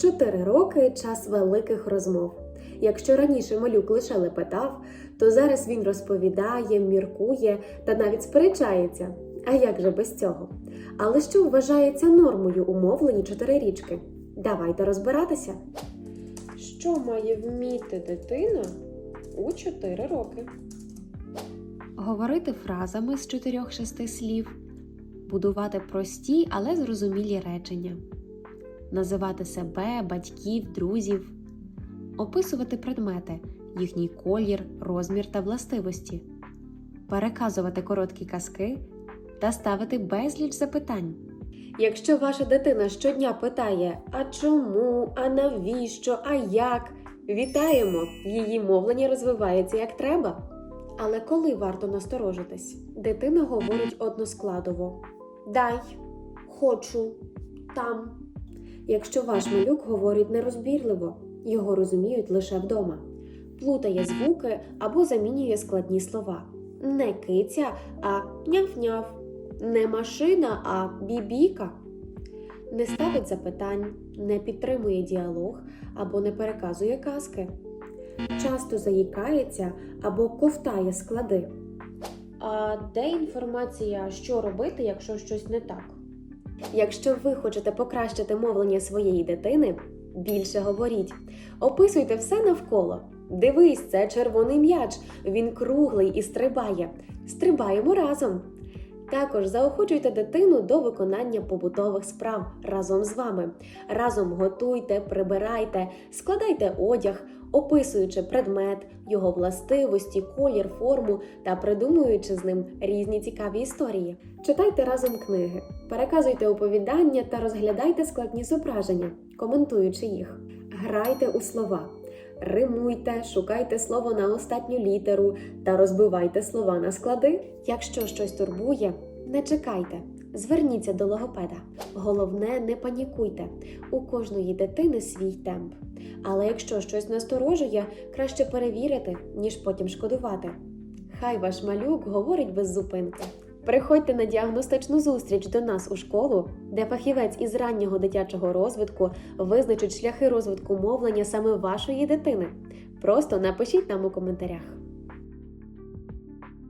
Чотири роки час великих розмов. Якщо раніше малюк лише лепетав, то зараз він розповідає, міркує та навіть сперечається. А як же без цього? Але що вважається нормою у мовленні чотирирічки? Давайте розбиратися. Що має вміти дитина у 4 роки? Говорити фразами з 4-6 слів, будувати прості, але зрозумілі речення, називати себе, батьків, друзів, описувати предмети, їхній колір, розмір та властивості, переказувати короткі казки та ставити безліч запитань. Якщо ваша дитина щодня питає а чому, а навіщо, а як, вітаємо! Її мовлення розвивається як треба. Але коли варто насторожитись? Дитина говорить односкладово: дай, хочу, там. Якщо ваш малюк говорить нерозбірливо, його розуміють лише вдома, плутає звуки або замінює складні слова. Не киця, а няв-няв, не машина, а бібіка. Не ставить запитань, не підтримує діалог або не переказує казки. Часто заїкається або ковтає склади. А де інформація, що робити, якщо щось не так? Якщо ви хочете покращити мовлення своєї дитини, більше говоріть. Описуйте все навколо. Дивись, це червоний м'яч. Він круглий і стрибає. Стрибаємо разом. Також заохочуйте дитину до виконання побутових справ разом з вами. Разом готуйте, прибирайте, складайте одяг, описуючи предмет, його властивості, колір, форму та придумуючи з ним різні цікаві історії. Читайте разом книги, переказуйте оповідання та розглядайте складні зображення, коментуючи їх. Грайте у слова. Римуйте, шукайте слово на останню літеру та розбивайте слова на склади. Якщо щось турбує, не чекайте, зверніться до логопеда. Головне, не панікуйте. У кожної дитини свій темп. Але якщо щось насторожує, краще перевірити, ніж потім шкодувати. Хай ваш малюк говорить без зупинки. Приходьте на діагностичну зустріч до нас у школу, де фахівець із раннього дитячого розвитку визначить шляхи розвитку мовлення саме вашої дитини. Просто напишіть нам у коментарях.